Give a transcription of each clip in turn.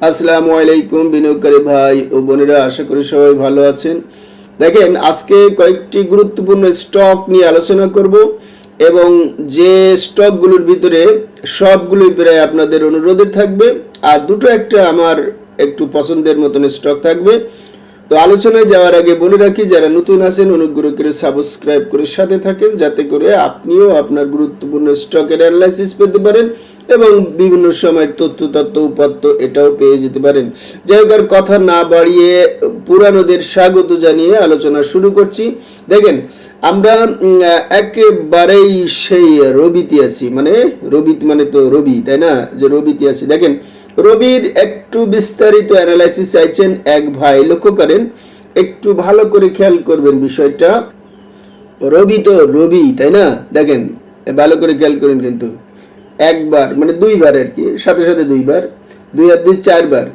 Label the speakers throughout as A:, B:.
A: আসসালামু আলাইকুম বিনিয়োগকারী ভাই ও বোনেরা, আশা করি সবাই ভালো আছেন। দেখেন, আজকে কয়েকটি গুরুত্বপূর্ণ স্টক নিয়ে আলোচনা করব এবং যে স্টকগুলোর ভিতরে সবগুলোই প্রায় আপনাদের অনুরোধে থাকবে, আর দুটো একটা আমার একটু পছন্দের মতন স্টক থাকবে। তো আলোচনায় যাওয়ার আগে বলে রাখি, যারা নতুন আছেন, অনুগ্রহ করে সাবস্ক্রাইব করে সাথে থাকেন, যাতে করে আপনিও আপনার গুরুত্বপূর্ণ স্টকের অ্যানালাইসিস পেতে পারেন। এবং বিভিন্ন সময় তথ্য, তত্ত্ব, উপাত্ত এটাও পেয়ে যেতে পারেন। জায়গার কথা না বাড়িয়ে পুরানোদের স্বাগত জানিয়ে আলোচনা শুরু করছি। দেখেন, আমরা একেবারেই সেই রবিতে আছি। মানে রবিত মানে তো রবি, তাই না? যে রবিতে আছি। দেখেন, রবির একটু বিস্তারিত অ্যানালাইসিস চাইছেন এক ভাই। লক্ষ্য করেন, একটু ভালো করে খেয়াল করবেন বিষয়টা। রবি তো রবি, তাই না? দেখেন, ভালো করে খেয়াল করুন কিন্তু। একবার মানে দুইবার আর কি, সাথে সাথে দুইবার, দুই আর দুই চারবার,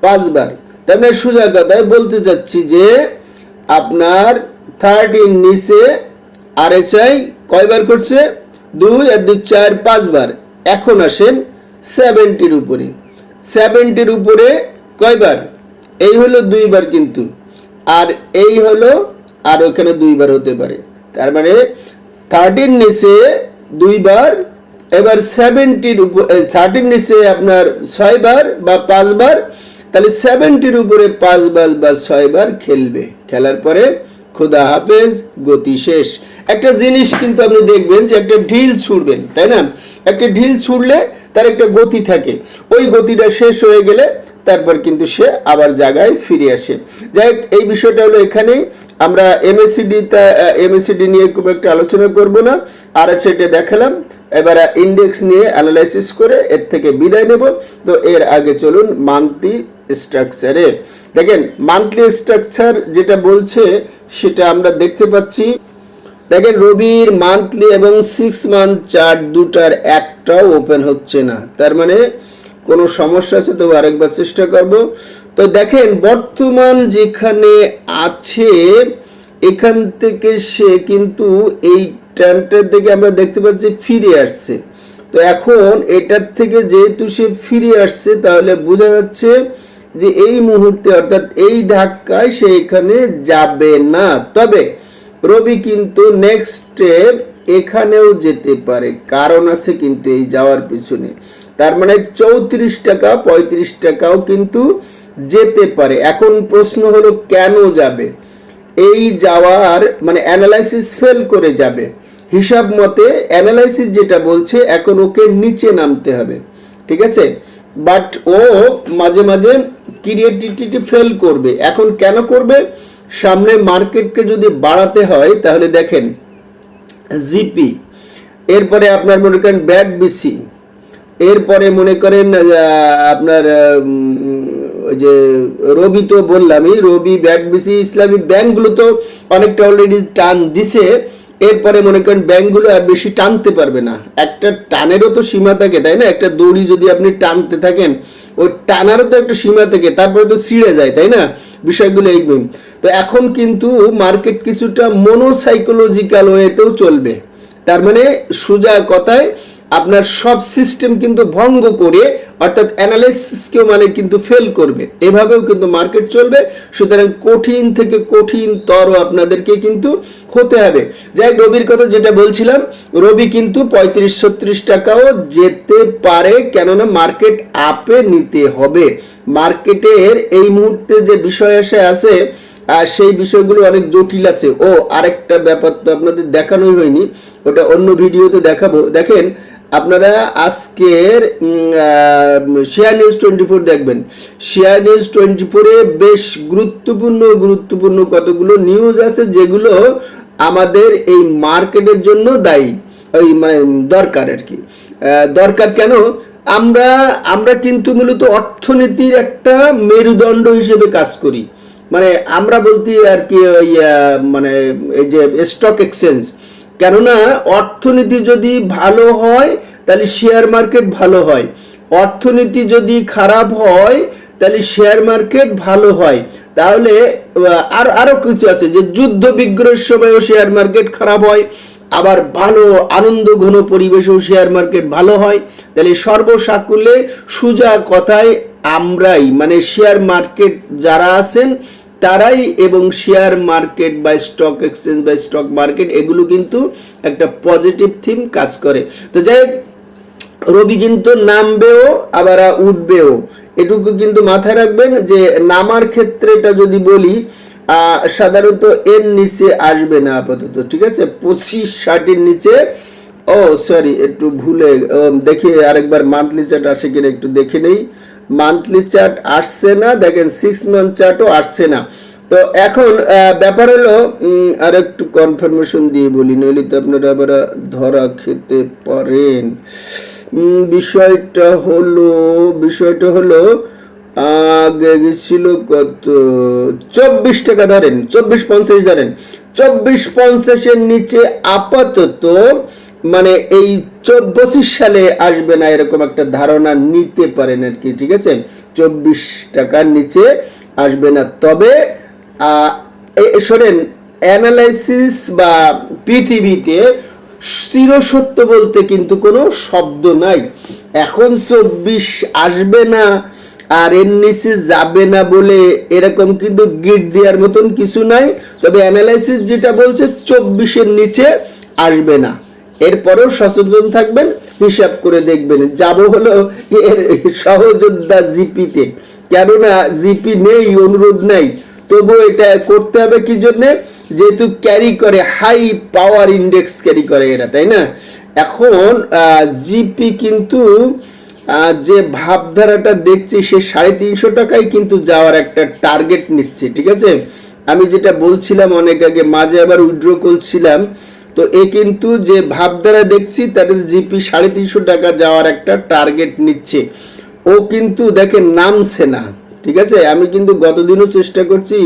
A: পাঁচবার। তার মানে সোজা কথায় বলতে চাচ্ছি যে আপনার থার্টিন নিচে আর আই কয়বার করছে? দুই আর দুই চার পাঁচবার। এখন আসেন সেভেন্টির উপরে। সেভেন্টির উপরে কয়বার? এই হলো দুইবার কিন্তু। আর এই হলো, আর ওখানে দুইবার হতে পারে। তার মানে থার্টিন নিচে দুইবার এবার সেভেন্টির উপর থার্টির নিচে আপনার ছয়বার বা পাঁচবার, তাহলে সেভেন্টির উপরে পাঁচবার বা ছয়বার খেলবে। খেলার পরে খোদা হাফেজ, গতি শেষ। একটা জিনিস কিন্তু আপনি দেখবেন যে একটা ঢিল ছুড়বেন, তাই না? একটা ঢিল ছুড়লে তার একটা গতি থাকে। ওই গতিটা শেষ হয়ে গেলে তারপর কিন্তু সে আবার জায়গায় ফিরে আসে। যাই এই বিষয়টা হলো এখানে আমরা এমএসিডি এমএসিডি নিয়ে খুব একটা আলোচনা করব না। আর এটা দেখালাম। এবার ইন্ডেক্স নিয়ে অ্যানালাইসিস করে এর থেকে বিদায় নেব। তো এর আগে চলুন মান্থলি স্ট্রাকচারে দেখেন মান্থলি স্ট্রাকচার যেটা বলছে, সেটা আমরা দেখতে পাচ্ছি। দেখেন, রবির মান্থলি এবং সিক্স মান্থ চার্ট দুটার একটাও ওপেন হচ্ছে না। তার মানে কোনো সমস্যা আছে তো আরেকবার চেষ্টা করব। তো দেখেন, বর্তমান যেখানে আছে, এখান থেকে সে কিন্তু এই ট্রেন্ডটার থেকে আমরা দেখতে পাচ্ছি ফিরে আসছে। তো এখন এটার থেকে যেহেতু সে ফিরে আসছে, তাহলে বোঝা যাচ্ছে যে এই মুহূর্তে অর্থাৎ এই ধাক্কায় সে এখানে যাবে না। তবে রবি কিন্তু নেক্সটে এখানেও যেতে পারে। কারণ আছে কিন্তু এই যাওয়ার পিছনে। তার মানে চৌত্রিশ টাকা, পঁয়ত্রিশ টাকাও কিন্তু যেতে পারে। এখন প্রশ্ন হলো কেন যাবে? এই যাওয়ার মানে অ্যানালাইসিস ফেল করে যাবে। হিসাব মতে অ্যানালাইসিস যেটা বলছে, এখন ওকে নিচে নামতে হবে। ঠিক আছে? বাট ও মাঝে মাঝে ক্রিয়েটিভিটি ফেল করবে। এখন কেন করবে? সামনে মার্কেটকে যদি বাড়াতে হয়, তাহলে দেখেন, জিপি, এরপরে আপনার মনে করেন ব্যাট বিসি, এরপরে মনে করেন আপনার ওই যে রবি তো বললামই, রবি, ব্যাট বিসি ইসলামী ব্যাংকগুলো তো অনেকটা অলরেডি টান দিছে। এরপরে মনে করেন ব্যাংকগুলো আর বেশি টানতে পারবে না। একটা টানেরও তো সীমা থাকে, তাই না? একটা দড়ি যদি আপনি টানতে থাকেন, ওই টানারও তো একটা সীমা থাকে, তারপরে তো ছিঁড়ে যায়, তাই না? বিষয়গুলো এইগুলো। তো এখন কিন্তু মার্কেট কিছুটা মনোসাইকোলজিক্যাল ওয়েতেও চলবে। তার মানে সোজা কথায় আপনার সব সিস্টেম কিন্তু ভঙ্গ করে, অর্থাৎ অ্যানালাইসিসকেও মানে কিন্তু ফেল করবে। এভাবেও কিন্তু মার্কেট চলবে। সুতরাং কঠিন থেকে কঠিন তর আপনাদেরকে কিন্তু হতে হবে। যাই রবির কথা যেটা বলছিলাম, রবি কিন্তু পঁয়ত্রিশ ছত্রিশ টাকাও যেতে পারে, কেননা মার্কেট আপে নিতে হবে। মার্কেটের এই মুহূর্তে যে বিষয় এসে আছে আর সেই বিষয়গুলো অনেক জটিল আছে। ও, আরেকটা ব্যাপার তো আপনাদের দেখানোই হয়নি, ওটা অন্য ভিডিওতে দেখাবো। দেখেন আপনারা আজকের শেয়ার নিউজ টোয়েন্টি ফোর দেখবেন। শেয়ার নিউজ টোয়েন্টি ফোরে বেশ গুরুত্বপূর্ণ গুরুত্বপূর্ণ কতগুলো নিউজ আছে যেগুলো আমাদের এই মার্কেটের জন্য দায়ী, ওই মানে দরকার আর কি। দরকার কেন? আমরা আমরা কিন্তু মূলত অর্থনীতির একটা মেরুদণ্ড হিসেবে কাজ করি। মানে আমরা বলতে আর কি ওই মানে এই যে স্টক এক্সচেঞ্জ কেননা, অর্থনীতি যদি ভালো হয় তাহলে শেয়ার মার্কেট ভালো হয়। অর্থনীতি যদি খারাপ হয় তাহলে শেয়ার মার্কেট ভালো হয়। তাহলে আর আরও কিছু আছে যে যুদ্ধ বিগ্রহের সময়ও শেয়ার মার্কেট খারাপ হয় আবার ভালো আনন্দ ঘন পরিবেশেও শেয়ার মার্কেট ভালো হয়। তাহলে সর্বসাকুল্যে সুজা কথায় আমরাই মানে শেয়ার মার্কেট যারা আছেন তারাই এবং শেয়ার মার্কেট বা স্টক এক্সচেঞ্জ বা স্টক মার্কেট এগুলো কিন্তু একটা পজিটিভ থিম কাজ করে। তো যাই হোক, রবি কিন্তু নামবেও, আবার উঠবেও। এটুকু কিন্তু মাথায় রাখবেন যে নামার ক্ষেত্রে এটা যদি বলি সাধারণত এর নিচে আসবে না আপাতত, ঠিক আছে? পঁচিশ, ষাটের নিচে। ও সরি একটু ভুলে দেখি আরেকবার মান্থলি চার্ট আসে কিনা একটু দেখে নেই। মান্থলি চার্ট আসছে না, দেখেন সিক্স মান্থ চার্টও আসছে না। তো এখন ব্যাপার হলো আর একটু কনফার্মেশন দিয়ে বলি, নইলে তো আপনারা আবার ধরা খেতে পারেন। বিষয়টা হলো বিষয়টা হলো, আগে গেছিল কত? চব্বিশ টাকা ধরেন, চব্বিশ পঞ্চাশ ধরেন। চব্বিশ পঞ্চাশের নিচে আপাতত মানে এই পঁচিশ সালে আসবে না এরকম একটা ধারণা নিতে পারেন আর কি, ঠিক আছে? চব্বিশ টাকার নিচে আসবে না। তবে শোনেন অ্যানালাইসিস বা পৃথিবীতে চিরসত্য বলতে কিন্তু কোনো শব্দ নাই। এখন চব্বিশ আসবে না, আর নিচে যাবে না বলে এরকম কিন্তু গিট দেওয়ার মতন কিছু নাই। তবে অ্যানালাইসিস যেটা বলছে, চব্বিশের নিচে আসবে না। এরপরেও সচেতন থাকবেন, হিসাব করে দেখবেন। যাব হলো এর সহযোদ্ধা জিপিতে। কেননা জিপি নেই, অনুরোধ নাই। তবু এটা করতে হবে কি জন্য? যেহেতু ক্যারি করে হাই পাওয়ার ইন্ডেক্স ক্যারি করে এরা, তাই না? এখন জিপি কিন্তু যে ভাবধারাটা দেখছি সে সাড়ে তিনশো টাকায় কিন্তু যাওয়ার একটা টার্গেট নিচ্ছে, ঠিক আছে? আমি যেটা বলছিলাম অনেক আগে, মাঝে আবার উইড্রো করছিলাম, তো এ কিন্তু যে ভাবধারা দেখছি, তার জিপি সাড়ে তিনশো টাকা যাওয়ার একটা টার্গেট নিচ্ছে। ও কিন্তু দেখে নামছে না। ঠিক আছে? আমি কিন্তু গতদিনও চেষ্টা করছি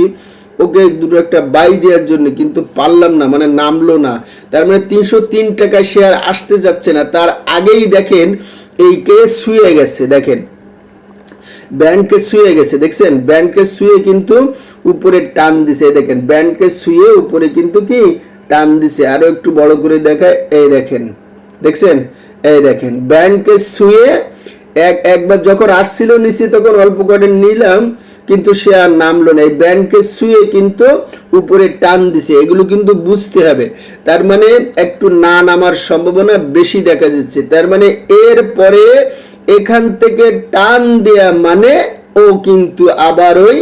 A: ওকে দুটো একটা বাই দেওয়ার জন্য, কিন্তু পারলাম না মানে নামলো না। তার মানে তিনশো তিন টাকা শেয়ার আসতে যাচ্ছে না। তার আগেই দেখেন, এই কে শুয়ে গেছে, দেখেন। ব্যান্ডকে শুয়ে গেছে, দেখছেন? ব্যান্ডকে শুয়ে কিন্তু উপরে টান দিছে, দেখেন। ব্যান্ডকে শুয়ে উপরে কিন্তু কি? টান দিছে। আরও একটু বড় করে দেখায়, এই দেখেন। দেখছেন? এই দেখেন। ব্যান্ডকে শুয়ে এক একবার যখন আসছিল নিচে তখন অল্প করে নিলাম কিন্তু সে আর নামলো না। এই ব্যান্ডকে শুয়ে কিন্তু উপরে টান দিছে। এগুলো কিন্তু বুঝতে হবে। তার মানে একটু না নামার সম্ভাবনা বেশি দেখা যাচ্ছে। তার মানে এর পরে এখান থেকে টান দেয়া মানে ও কিন্তু আবার ওই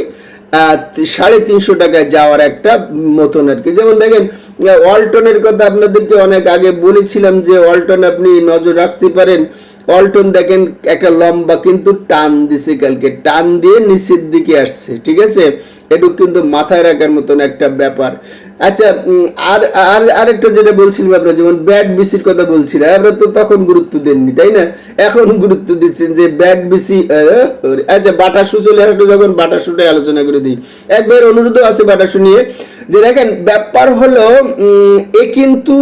A: সাড়ে তিনশো টাকায় যাওয়ার একটা মতন আর কি। যেমন দেখেন আহ, ওয়ালটনের কথা আপনাদেরকে অনেক আগে বলেছিলাম যে ওয়ালটন আপনি নজর রাখতে পারেন। ওয়ালটন দেখেন একটা লম্বা কিন্তু টান দিছে কালকে। টান দিয়ে নিচের দিকে আসছে, ঠিক আছে? একটু কিন্তু মাথায় রাখার মতন একটা ব্যাপার। আচ্ছা আর আর, আরেকটা যেটা বলছিলাম আপনার, যেমন ব্যাট বিসির কথা বলছিলাম, আমরা তো তখন গুরুত্ব দেননি, তাই না? এখন গুরুত্ব দিচ্ছেন যে ব্যাট বিসি আচ্ছা বাটা শু চলে আসলো যখন বাটা শুটাই আলোচনা করে দিই। একবার অনুরোধও আছে বাটা শু নিয়ে, যে দেখেন, ব্যাপার হলো এ কিন্তু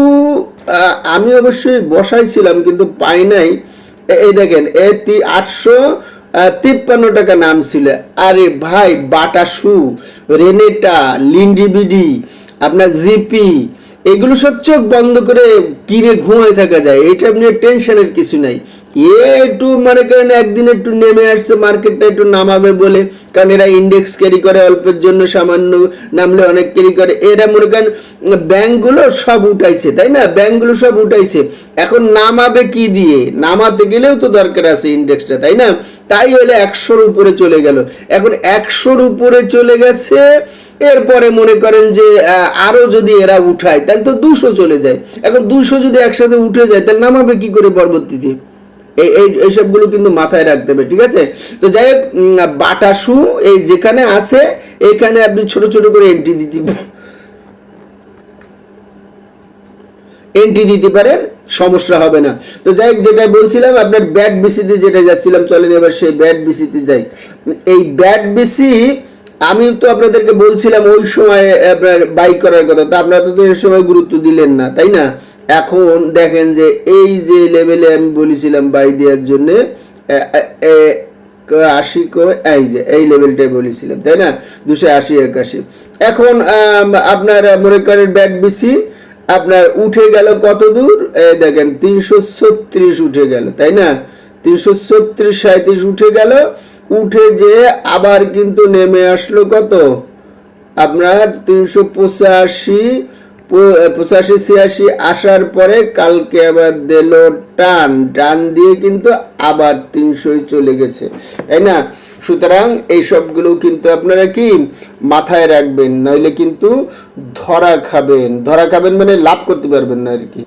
A: আমি অবশ্যই বসাইছিলাম কিন্তু পাই নাই। এই দেখেন এটি আটশো তিপ্পান্ন টাকা নাম ছিল। আরে ভাই, বাটা শু, রেনেটা লিন্ডিবিডি আপনার জিপি, এগুলো সব চোখ বন্ধ করে কিনে ঘুমায় থাকা যায়। এটা আপনি টেনশনের কিছু নাই। এ একটু মনে করেন একদিন একটু নেমে আসছে মার্কেটটা একটু নামাবে বলে। কারণ এরা ইন্ডেক্স ক্যারি করে অল্পের জন্য সামান্য নামলে অনেক ক্যারি করে। এরা মনে করেন ব্যাংকগুলো সব উঠাইছে তাই না? ব্যাংকগুলো সব উঠাইছে। এখন নামাবে কি দিয়ে? নামাতে গেলেও তো দরকার আছে ইন্ডেক্সটা তাই না? তাই হলে একশোর উপরে চলে গেল। এখন একশোর উপরে চলে গেছে এরপরে মনে করেন যে আহ, আরও যদি এরা উঠায় তাহলে তো দুশো চলে যায়। এখন দুশো যদি একসাথে উঠে যায় তাহলে নামাবে কি করে পরবর্তীতে? এই এই এইসবগুলো কিন্তু মাথায় রাখতে হবে ঠিক আছে? তো যাই হোক উম, বাটা শু এই যেখানে আছে এখানে আপনি ছোট ছোট করে এন্ট্রি দিতে এন্ট্রি দিতে পারেন সমস্যা হবে না। তো যাই যেটা বলছিলাম আপনার ব্যাট বিসিতে যেটা যাচ্ছিলাম চলেন এবার সেই ব্যাট বিসিতে যাই। এই ব্যাট বিসি আমি তো আপনাদেরকে বলছিলাম ওই সময় আপনার বাইক করার কথা তা আপনারা তো এই সময় গুরুত্ব দিলেন না তাই না? এখন দেখেন যে এই যে লেভেলে আমি বলেছিলাম বাই দেওয়ার জন্যে আশি এই যে, এই লেভেলটাই বলেছিলাম, তাই না? দুশো আশি, একাশি। এখন আপনার মনে করেন ব্যাট বিসি আপনার উঠে গেল কত দূর? দেখেন তিনশো ছত্রিশ উঠে গেল, তাই না? তিনশো ছত্রিশ সাঁত্রিশ উঠে গেল, উঠে যে আবার কিন্তু নেমে আসলো কত? আপনার তিনশো পঁচাশি পঁচাশি, ছিয়াশি আসার পরে কালকে আবার দিল টান। টান দিয়ে কিন্তু আবার তিনশোই চলে গেছে। তাই না? সুতরাং এই সবগুলো কিন্তু আপনারা কি মাথায় রাখবেন, নইলে কিন্তু ধরা খাবেন। ধরা খাবেন মানে লাভ করতে পারবেন না আর কি।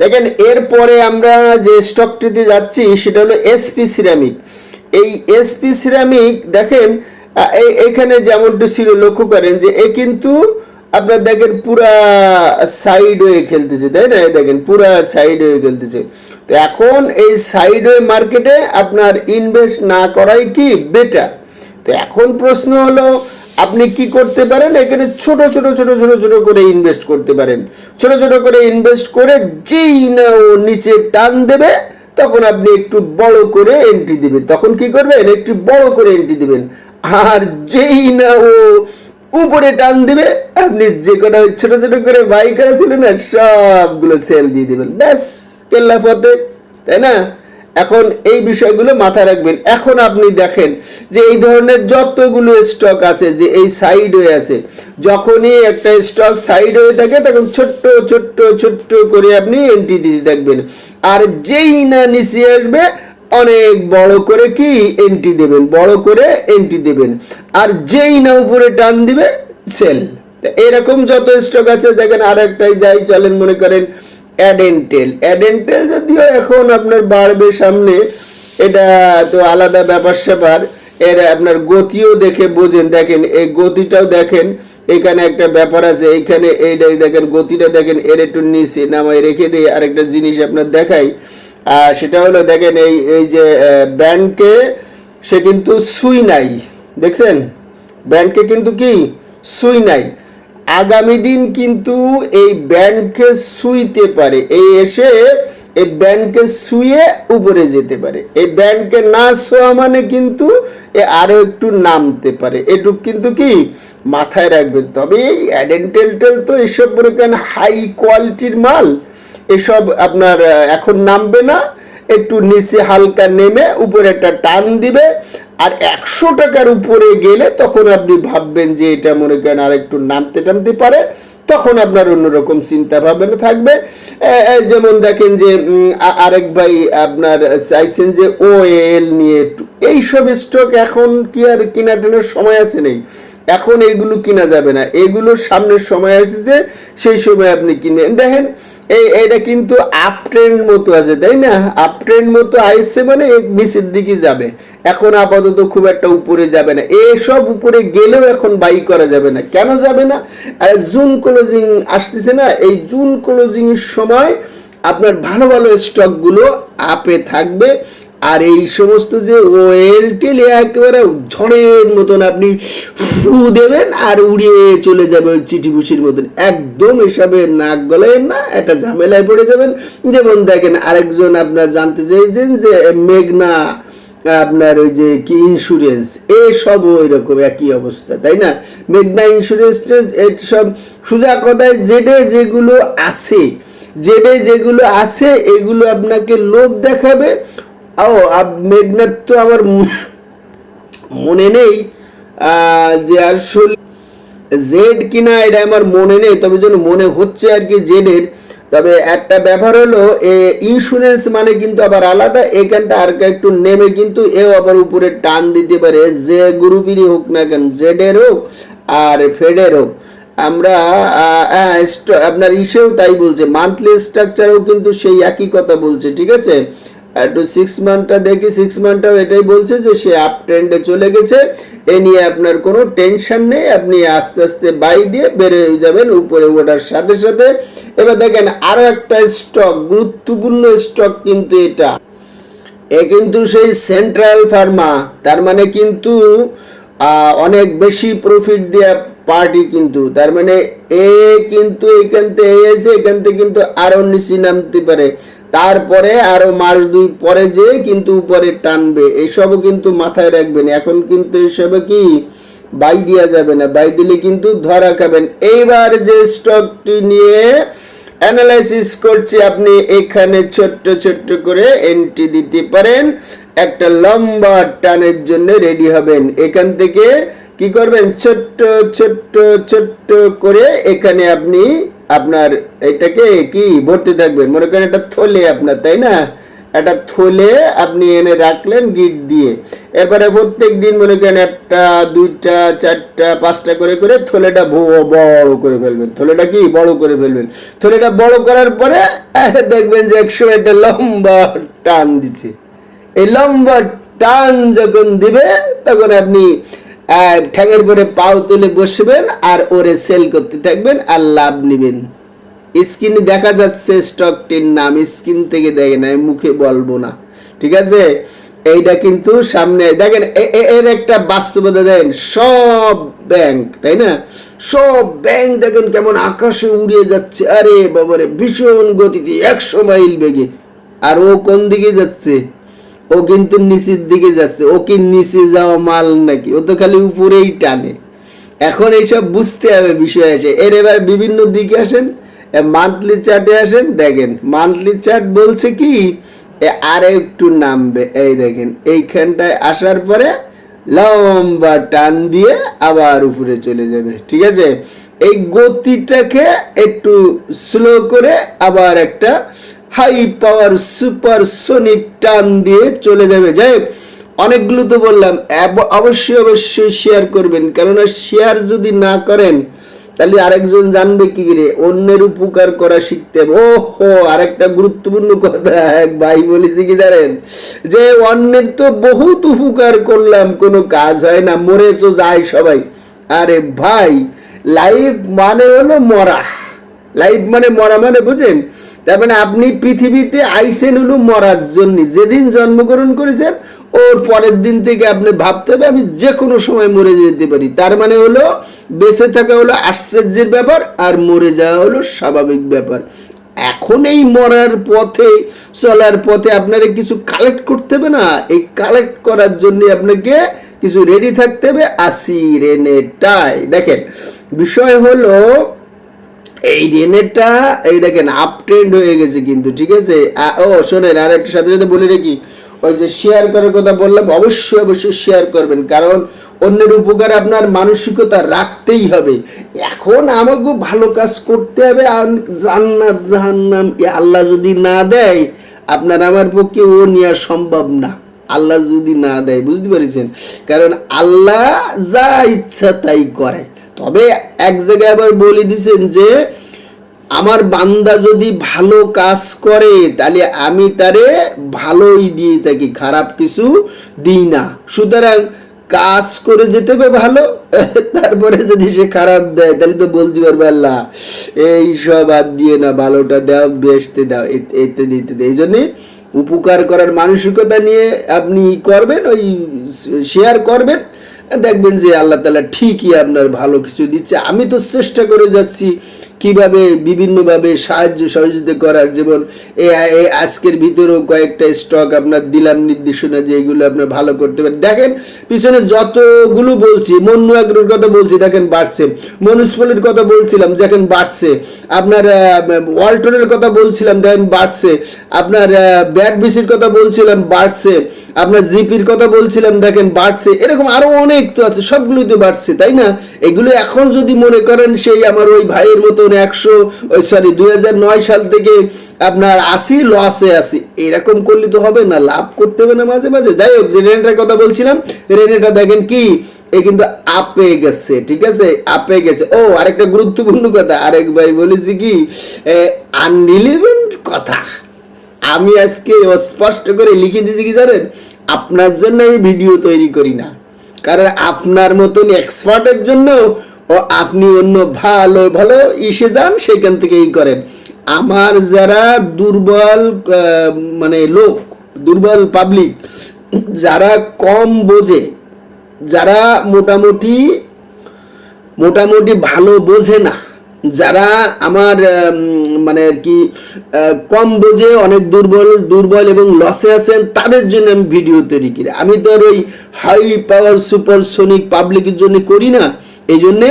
A: দেখেন, এরপরে আমরা যে স্টকটিতে যাচ্ছি, সেটা হলো এসপি সিরামিক এই এসপি সিরামিক দেখেন এখানে যেমনটি ছিল, লক্ষ্য করেন যে এ কিন্তু আপনার দেখেন পুরা সাইড হয়ে খেলতেছে, তাই না? দেখেন পুরা সাইড হয়ে খেলতেছে। তো এখন এই সাইড হয়ে মার্কেটে আপনার ইনভেস্ট না করাই কি বেটার তো এখন প্রশ্ন হলো, আপনি কি করতে পারেন? এখানে ছোট ছোট ছোট ছোট ছোট করে ইনভেস্ট করতে পারেন। ছোট ছোট করে ইনভেস্ট করে যেই না ও নিচে টান দেবে, তখন আপনি একটু বড় করে এন্ট্রি দিবেন। তখন কি করবেন? একটু বড় করে এন্ট্রি দিবেন। আর যেই না ও উপরে টান দিবে, আপনি যে কটা ছোট ছোট করে বাই করা ছিল না, সবগুলো সেল দিয়ে দিবেন। ব্যাস, কেল্লা পথে, তাই না? এখন এই বিষয়গুলো মাথায় রাখবেন। এখন আপনি দেখেন যে এই ধরনের যতগুলো স্টক আছে, যে এই সাইড হয়ে আছে, যখনই একটা স্টক সাইড হয়ে থাকে, তখন ছোট্ট ছোট্ট ছোট্ট করে আপনি এন্ট্রি দিতে থাকবেন। আর যেই না নিচে আসবে অনেক বড় করে কি এন্ট্রি দেবেন, বড় করে এন্ট্রি দেবেন। আর যেই না উপরে টান দিবে সেল এরকম যত স্টক আছে, দেখেন আর একটাই যাই চলেন, মনে করেন অ্যাডেন্টেল অ্যাডেন্টেল যদিও এখন আপনার বাড়বে সামনে, এটা তো আলাদা ব্যাপার স্যাপার। এর আপনার গতিও দেখে বোঝেন। দেখেন, এই গতিটাও দেখেন, এখানে একটা ব্যাপার আছে এইখানে এইটাই দেখেন, গতিটা দেখেন, এর একটু নিচে নামায় রেখে দিয়ে আরেকটা জিনিস আপনার দেখাই। সেটা হলো, দেখেন এই এই যে ব্যান্ডকে সে কিন্তু সুই নাই। দেখছেন? ব্যান্ডকে কিন্তু কি? সুই নাই। আগামী দিন কিন্তু এই ব্যান্ডকে সুইতে পারে। এই এসে এই ব্যান্ডকে শুয়ে উপরে যেতে পারে। এই ব্যান্ডকে না শোয়া মানে কিন্তু এ আরও একটু নামতে পারে। এটুক কিন্তু কি? মাথায় রাখবেন। তবে এই অ্যাডেন্টেল টেল তো এসব হাই কোয়ালিটির মাল। এসব আপনার এখন নামবে না, একটু নিচে হালকা নেমে উপরে একটা টান দিবে, আর একশো টাকার উপরে গেলে তখন আপনি ভাববেন যে এটা মনে করেন আর একটু নামতে টামতে পারে, তখন আপনার অন্যরকম চিন্তা ভাবনা থাকবে যেমন দেখেন যে আরেক ভাই আপনার চাইছেন যে ও এল নিয়ে একটু। এইসব স্টক এখন কি আর কিনা টেনার সময় আছে নেই। এখন এইগুলো কিনা যাবে না। এগুলো সামনের সময় আসছে, সেই সময় আপনি কিনবেন। দেখেন এই এটা কিন্তু আপ ট্রেন্ড মতো আছে, তাই না? আপ ট্রেন্ড মতো আইসে মানে নিচের দিকে যাবে। এখন আপাতত খুব একটা উপরে যাবে না। এসব উপরে গেলেও এখন বাই করা যাবে না। কেন যাবে না? আর জুন ক্লোজিং আসতেছে না? এই জুন ক্লোজিং এর সময় আপনার ভালো ভালো স্টকগুলো আপে থাকবে। আর এই সমস্ত যে ওয়েল টেল একেবারে ঝড়ের মতন আপনি ফু দেবেন আর উড়িয়ে চলে যাবে ওই চিঠি বুসির মতন। একদম এসবে নাক গলায় না, একটা ঝামেলায় পড়ে যাবেন। যেমন দেখেন আরেকজন আপনার জানতে চাইছেন যে মেঘনা, আপনার ওই যে কি ইন্স্যুরেন্স এসব ওই রকম একই অবস্থা, তাই না? মেঘনা ইন্স্যুরেন্স সব সোজা কথায় জেডে যেগুলো আছে, জেডে যেগুলো আছে, এগুলো আপনাকে লোভ দেখাবে ও মেঘনার তো আমার মনে নেই যে আসলে জেড কিনা এটা আমার মনে নেই, তবে যেন মনে হচ্ছে আর কি জেডের তবে একটা ব্যাপার হলো ইন্স্যুরেন্স মানে কিন্তু আবার আলাদা আর একটু নেমে কিন্তু এও আবার উপরে টান দিতে পারে। যে গ্রুপেরই হোক না কেন জেডের হোক আর ফেডের হোক। আমরা আপনার ইসেও তাই বলছে মান্থলি স্ট্রাকচারেও কিন্তু সেই একই কথা বলছে, ঠিক আছে? একটু সিক্স মান্থটা দেখি সিক্স মান্থটাও এটাই বলছে যে সে আপ ট্রেন্ডে চলে গেছে। এ নিয়ে আপনার কোনো টেনশন নেই, আপনি আস্তে আস্তে বাই দিয়ে বেড়ে যাবেন উপরে ওঠার সাথে সাথে। এবার দেখেন আরও একটা স্টক গুরুত্বপূর্ণ স্টক কিন্তু এটা। এ কিন্তু সেই সেন্ট্রাল ফার্মা তার মানে কিন্তু অনেক বেশি প্রফিট দেওয়া পার্টি কিন্তু। তার মানে এ কিন্তু এখান থেকে এসে এখান থেকে কিন্তু আরও নিচে নামতে পারে। তারপরে আরও মাস দুই পরে যে কিন্তু উপরে টানবে এইসবও কিন্তু মাথায় রাখবেন। এখন কিন্তু এসবে কি? বাই দেওয়া যাবে না। বাই দিলে কিন্তু ধরা খাবেন। এইবার যে স্টকটি নিয়ে অ্যানালাইসিস করছি, আপনি এখানে ছোট্ট ছোট্ট করে এন্ট্রি দিতে পারেন। একটা লম্বা টানের জন্য রেডি হবেন। এখান থেকে কি করবেন? ছোট্ট ছোট্ট ছোট্ট করে এখানে আপনি আপনার এটাকে কি ভর্তি থাকবেন? মনে করেন এটা থলে আপনার, তাই না? একটা থলে আপনি এনে রাখলেন গিট দিয়ে। এরপরে প্রত্যেক দিন মনে করেন একটা, দুইটা, চারটা, পাঁচটা করে করে থলেটা বড় করে ফেলবেন। থলেটা কি? বড় করে ফেলবেন। থলেটা বড় করার পরে দেখবেন যে একশো একটা লম্বা টান দিচ্ছে। এই লম্বা টান যখন দিবে, তখন আপনি ঠ্যাঙের করে পাও তুলে বসবেন আর ওরে সেল করতে থাকবেন আর লাভ নেবেন। স্ক্রিনে দেখা যাচ্ছে স্টকটির নাম স্ক্রিন থেকে দেখেন, আমি মুখে বলব না। ঠিক আছে? এইটা কিন্তু সামনে, দেখেন এর একটা বাস্তবতা দেখেন, সব ব্যাংক, তাই না? সব ব্যাংক দেখেন কেমন আকাশে উড়িয়ে যাচ্ছে। আরে বাবারে, ভীষণ গতিতে, একশো মাইল বেগে। আর ও কোন দিকে যাচ্ছে? ও কিন্তু নিচের দিকে যাচ্ছে। ও কি নিচে যাওয়া মাল নাকি? ও তো খালি উপরেই টানে। এখন এইসব বুঝতে হবে বিষয় আছে। এর এবার বিভিন্ন দিকে আসেন মান্থলি চার্টে আসেন, দেখেন মান্থলি চার্ট বলছে কি আর একটু নামবে। এই দেখেন, এইখানটায় আসার পরে লম্বা টান দিয়ে আবার উপরে চলে যাবে। ঠিক আছে? এই গতিটাকে একটু স্লো করে আবার একটা হাই পাওয়ার সুপার সোনিক টান দিয়ে চলে যাবে। যাই অনেকগুলো তো বললাম অবশ্যই অবশ্যই শেয়ার করবেন। কেননা শেয়ার যদি না করেন, তাহলে আরেকজন জানবে কি করে অন্যের উপকার করা শিখতে ও হো আরেকটা গুরুত্বপূর্ণ কথা, এক ভাই বলেছি কি জানেন? যে অন্যের তো বহুত উপকার করলাম, কোনো কাজ হয় না, মরে তো যায় সবাই। আরে ভাই লাইফ মানে হলো মরা। লাইফ মানে মরা মানে বুঝেন? তার মানে আপনি পৃথিবীতে আইসেন হলো মরার জন্য। যেদিন জন্মগ্রহণ করেছেন, ওর পরের দিন থেকে আপনি ভাবতে হবে আমি যে কোনো সময় মরে যেতে পারি। তার মানে হলো, বেঁচে থাকা হলো আশ্চর্যের ব্যাপার আর মরে যাওয়া হলো স্বাভাবিক ব্যাপার। এখন এই মরার পথে, চলার পথে আপনারা কিছু কালেক্ট করতে হবে না। এই কালেক্ট করার জন্য আপনাকে কিছু রেডি থাকতে হবে। আসি রেনে টাই দেখেন, বিষয় হলো এই রেনেটা এই দেখেন আপ ট্রেন্ড হয়ে গেছে কিন্তু, ঠিক আছে? ও, শোনেন আর একটা সাথে সাথে বলে রাখি, ওই যে শেয়ার করার কথা বললাম, অবশ্যই অবশ্যই শেয়ার করবেন, কারণ অন্যের উপকারে আপনার মানসিকতা রাখতেই হবে। এখন আমাকে ভালো কাজ করতে হবে, আর জান্নাত, জাহান্নাম আল্লাহ যদি না দেয়, আপনার আমার পক্ষে ও নেওয়া সম্ভব না। আল্লাহ যদি না দেয়, বুঝতে পেরেছেন? কারণ আল্লাহ যা ইচ্ছা তাই করে। তবে এক জায়গায় আবার বলে দিছেন যে, আমার বান্দা যদি ভালো কাজ করে, তাহলে আমি তারে ভালোই দিয়ে থাকি, খারাপ কিছু দিই না। সুতরাং কাজ করে যেতে হবে ভালো, তারপরে যদি সে খারাপ দেয়, তাহলে তো বলতে পারবে আল্লাহ, এই সব আর দিয়ে না, ভালোটা দাও, বেসতে দাও এতে দিতে দেয় এই জন্যে উপকার করার মানসিকতা নিয়ে আপনি করবেন, ওই শেয়ার করবেন দেখবেন যে আল্লাহ তালা ঠিকই আপনার ভালো কিছু দিচ্ছে। আমি তো চেষ্টা করে যাচ্ছি কীভাবে বিভিন্নভাবে সাহায্য সহযোগিতা করার যেমন এই আজকের ভিতরেও কয়েকটা স্টক আপনার দিলাম নির্দেশনা যে এগুলো আপনার ভালো করতে পারেন। দেখেন, পিছনে যতগুলো বলছি, মন্নু আগ্রহের কথা বলছি, দেখেন বাড়ছে। মনুষ্পলের কথা বলছিলাম, দেখেন বাড়ছে। আপনার ওয়ালটনের কথা বলছিলাম, দেখেন বাড়ছে। আপনার ব্যাট বিসির কথা বলছিলাম, বাড়ছে। আপনার জিপির কথা বলছিলাম, দেখেন বাড়ছে। এরকম আরও অনেক তো আছে, সবগুলোই তো বাড়ছে, তাই না? এগুলো এখন যদি মনে করেন, সেই আমার ওই ভাইয়ের মতন একশো, ওই সরি দুই সাল থেকে আপনার আশি লসে আসি এরকম করলে তো হবে না, লাভ করতে হবে না মাঝে মাঝে। যাই হোক, যে রেনেটার কথা বলছিলাম রেনেটা দেখেন কি, এ কিন্তু আপে গেছে, ঠিক আছে? আপে গেছে। ও, আরেকটা গুরুত্বপূর্ণ কথা, আরেক ভাই বলেছি কি আনরিলিভেন্ট কথা। আমি আজকে স্পষ্ট করে লিখে দিয়েছি কি জানেন? আপনার জন্য আমি ভিডিও তৈরি করি না। কারণ আপনার মতন এক্সপার্টের জন্য ও আপনি অন্য ভালো ভালো ইসে যান সেখান থেকে থেকেই করেন আমার যারা দুর্বল মানে লোক, দুর্বল পাবলিক যারা কম বোঝে, যারা মোটামুটি মোটামুটি ভালো বোঝে না, যারা আমার মানে আর কি কম বোঝে, অনেক দুর্বল দুর্বল এবং লসে আছেন, তাদের জন্য আমি ভিডিও তৈরি করি। আমি তো আর ওই হাই পাওয়ার সুপার সোনিক পাবলিকের জন্য করি না। এই জন্যে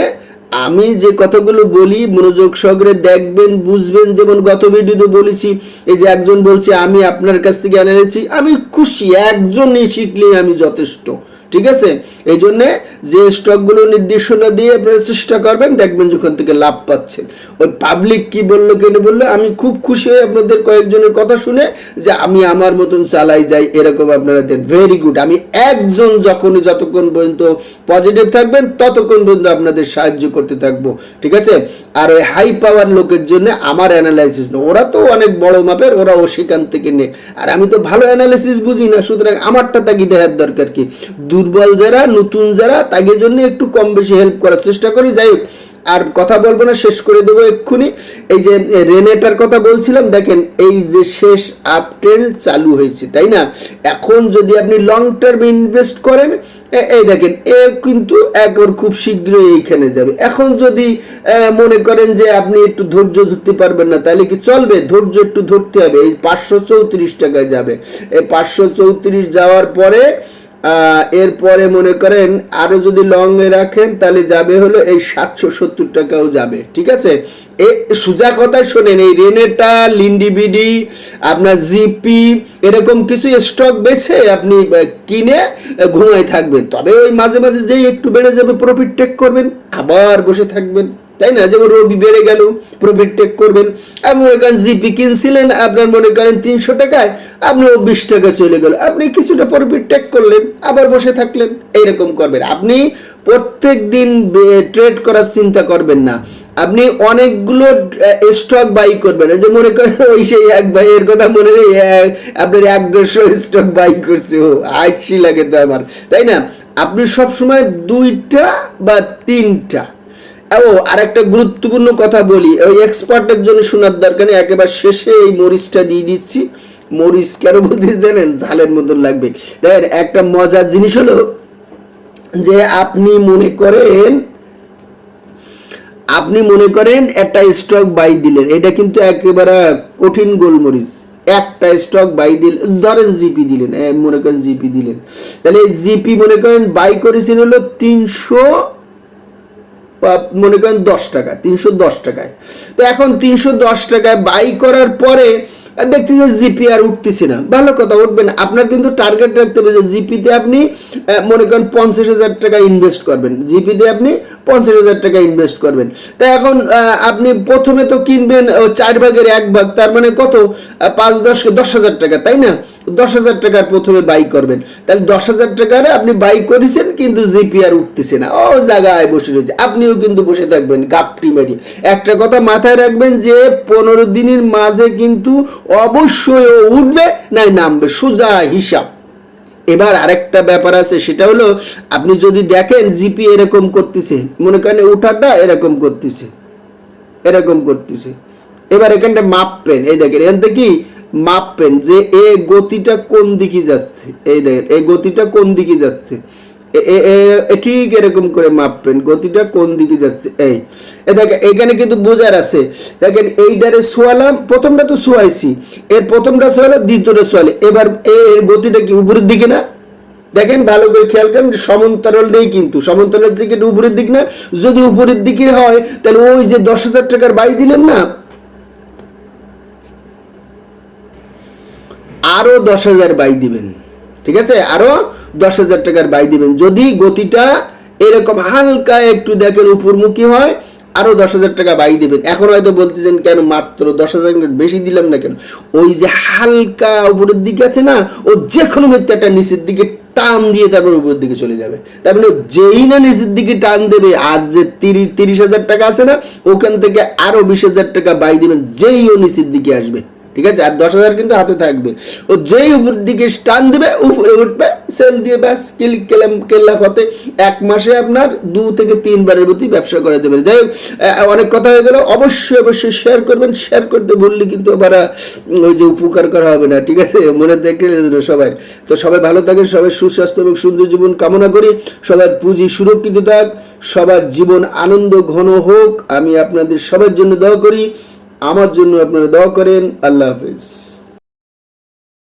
A: আমি যে কথাগুলো বলি, মনোযোগ সহকারে দেখবেন, বুঝবেন, যেমন গত ভিডিওতে বলেছি, এই যে একজন বলছে, আমি আপনার কাছ থেকে এনেছি আমি খুশি, একজনই শিখলেই আমি যথেষ্ট। ঠিক আছে? এই জন্যে যে স্টকগুলো নির্দেশনা দিয়ে আপনারা চেষ্টা করবেন, দেখবেন যখন থেকে লাভ পাচ্ছেন। ওই পাবলিক কি বলল কেন বলল, আমি খুব খুশি হয়ে আপনাদের কয়েকজনের কথা শুনে যে আমি আমার মতন চালাই যাই, এরকম আপনারা দেন। ভেরি গুড আমি একজন যখনই যতক্ষণ পর্যন্ত পজিটিভ থাকবেন, ততক্ষণ পর্যন্ত আপনাদের সাহায্য করতে থাকব। ঠিক আছে? আর ওই হাই পাওয়ার লোকের জন্য আমার অ্যানালাইসিস না। ওরা তো অনেক বড় মাপের, ওরা ও সেখান থেকে নে আর আমি তো ভালো অ্যানালাইসিস বুঝি না, সুতরাং আমারটা তাকে দেখার দরকার কি? দুর্বল যারা, নতুন যারা তাদের জন্য একটু কম বেশি হেল্প করার চেষ্টা করি। যাই আর কথা বলব না, শেষ করে দেবো এক্ষুনি। এই যে রেনেটার কথা বলছিলাম, দেখেন এই যে শেষ আপ ট্রেন্ড চালু হয়েছে, তাই না? এখন যদি আপনি লং টার্ম ইনভেস্ট করেন এই দেখেন, এ কিন্তু একবার খুব শীঘ্রই এইখানে যাবে। এখন যদি মনে করেন যে আপনি একটু ধৈর্য ধরতে পারবেন না, তাহলে কি চলবে? ধৈর্য একটু ধরতে হবে। এই পাঁচশো চৌত্রিশ টাকায় যাবে। এই পাঁচশো চৌত্রিশ যাওয়ার পরে এরপরে মনে করেন আরও যদি লং এ রাখেন, তাহলে যাবে হলো এই সাতশো সত্তর টাকাও যাবে, ঠিক আছে? এ সুজা কথা শোনেন, এই রেনেটা লিন্ডিবিডি আপনার জিপি, এরকম কিছু স্টক বেছে আপনি কিনে ঘুমায় থাকবেন। তবে ওই মাঝে মাঝে যেই একটু বেড়ে যাবে প্রফিট টেক করবেন, আবার বসে থাকবেন। তাই না? যেমন রবি বেড়ে গেল প্রফিট টেক করবেন। আপনি মনে করেন জিপি কিনছিলেন, আপনার মনে করেন তিনশো টাকায় আপনি ও বিশ টাকা চলে গেল। আপনি কিছুটা প্রফিট টেক করলেন, আবার বসে থাকলেন, এইরকম করবেন। আপনি প্রত্যেক দিন ট্রেড করার চিন্তা করবেন না। আপনি অনেকগুলো স্টক বাই করবেন। যে মনে করেন ওই সেই এক ভাইয়ের কথা মনে নেই আপনার এক দেড়শো স্টক বাই করছে। ও আশি লাগে তো আমার। তাই না? আপনি সবসময় দুইটা বা তিনটা। ও আর একটা গুরুত্বপূর্ণ কথা বলি। ওই এক্সপার্টের জন্য শোনার দরকার নেই। একেবারে শেষে এই মরিচটা দিয়ে দিচ্ছি। মরিচ কেন বলতে জানেন? ঝালের মতন লাগবে। দেখেন, একটা মজার জিনিস হলো যে আপনি মনে করেন, আপনি মনে করেন একটা স্টক বাই দিলেন, এটা কিন্তু একেবারে কঠিন গোলমরিচ। একটা স্টক বাই দিলেন ধরেন জিপি দিলেন মনে করেন জিপি দিলেন। তাহলে জিপি মনে করেন বাই করেছেন হলো তিনশো মনে করেন দশ টাকা তিনশো দশ টাকায়। তো এখন তিনশো দশ টাকায় বাই করার পরে দেখতে যে জিপি আর উঠতেছে না। ভালো কথা উঠবে না। আপনার কিন্তু টার্গেট রাখতে হবে যে জিপিতে আপনি মনে করেন পঞ্চাশ হাজার টাকা ইনভেস্ট করবেন। জিপিতে আপনি পঞ্চাশ হাজার টাকা ইনভেস্ট করবেন। তা এখন আপনি প্রথমে তো কিনবেন চার ভাগের এক ভাগ, তার মানে কত? পাঁচ দশ দশ হাজার টাকা, তাই না? দশ হাজার টাকার প্রথমে বাই করবেন। তাহলে দশ হাজার টাকার আপনি বাই করেছেন, কিন্তু জিপি আর উঠতেছে না। ও জায়গায় বসে রয়েছে। আপনিও কিন্তু বসে থাকবেন, গাপটি মারি। একটা কথা মাথায় রাখবেন যে, পনেরো দিনের মাঝে কিন্তু অবশ্যই ও উঠবে, নাই নামবে। সোজা হিসাব। এবার আরেকটা ব্যাপার আছে, সেটা হলো, আপনি যদি দেখেন জিপি এরকম করতেছে, মনে করেন ওঠাটা এরকম করতেছে। এরকম করতেছে। এবার এখানটা মাপবেন। এই দেখেন, এখান থেকে মাপবেন যে এ গতিটা কোন দিকে যাচ্ছে। এই দেখেন এই গতিটা কোন দিকে যাচ্ছে? এ- এ- এ- এ ঠিক এরকম করে মাপবেন গতিটা কোন দিকে যাচ্ছে? এই দেখেন, এখানে কিন্তু বোঝার আছে। দেখেন, এইটারে শোয়ালাম, প্রথমটা তো শোয়াইছি, এর প্রথমটা শোয়ালো, দ্বিতীয়টা শোয়ালে। এবার এ- এর গতিটা কি উপরের দিকে না? দেখেন, ভালো করে খেয়াল করেন সমান্তরাল নেই কিন্তু, সমান্তরাল এটা উপরের দিক না? যদি উপরের দিকে হয়, তাহলে ওই যে দশ হাজার টাকার বাড়ি দিলেন না আরও দশ হাজার বাই দিবেন। ঠিক আছে? আরও দশ হাজার টাকার বাই দিবেন। যদি গতিটা এরকম হালকা একটু দেখেন উপরমুখী হয়, আরও দশ হাজার টাকা বাই দিবেন। এখন হয়তো বলতেছেন, কেন মাত্র দশ হাজার বেশি দিলাম না কেন? ওই যে হালকা উপরের দিকে আছে না, ও যে কোনো ব্যক্তি একটা নিচের দিকে টান দিয়ে তারপর উপরের দিকে চলে যাবে। তার মানে যেই না নিচের দিকে টান দেবে, আর যে তিরিশ তিরিশ হাজার টাকা আছে না, ওখান থেকে আরও বিশ হাজার টাকা বাই দিবেন, যেই ও নিচের দিকে আসবে। ঠিক আছে? আর দশ হাজার কিন্তু হাতে থাকবে। ও যেই উপর দিকে টান দেবে, উপরে উঠবে সেল দিয়ে ব্যাস, কিল কেলাম, কেল্লা ফতে এক মাসে আপনার দু থেকে তিনবারের প্রতি ব্যবসা করে দেবেন। যাই হোক অনেক কথা হয়ে গেল। অবশ্যই অবশ্যই শেয়ার করবেন। শেয়ার করতে বললে কিন্তু আবার ওই যে উপকার করা হবে না, ঠিক আছে? মনে দেখে সবাই। তো সবাই ভালো থাকেন, সবাই সুস্বাস্থ্য এবং সুন্দর জীবন কামনা করি। সবার পুঁজি সুরক্ষিত থাক, সবার জীবন আনন্দ ঘন হোক। আমি আপনাদের সবার জন্য দোয়া করি। আমার জন্য আপনারা দোয়া করেন। আল্লাহ হাফেজ।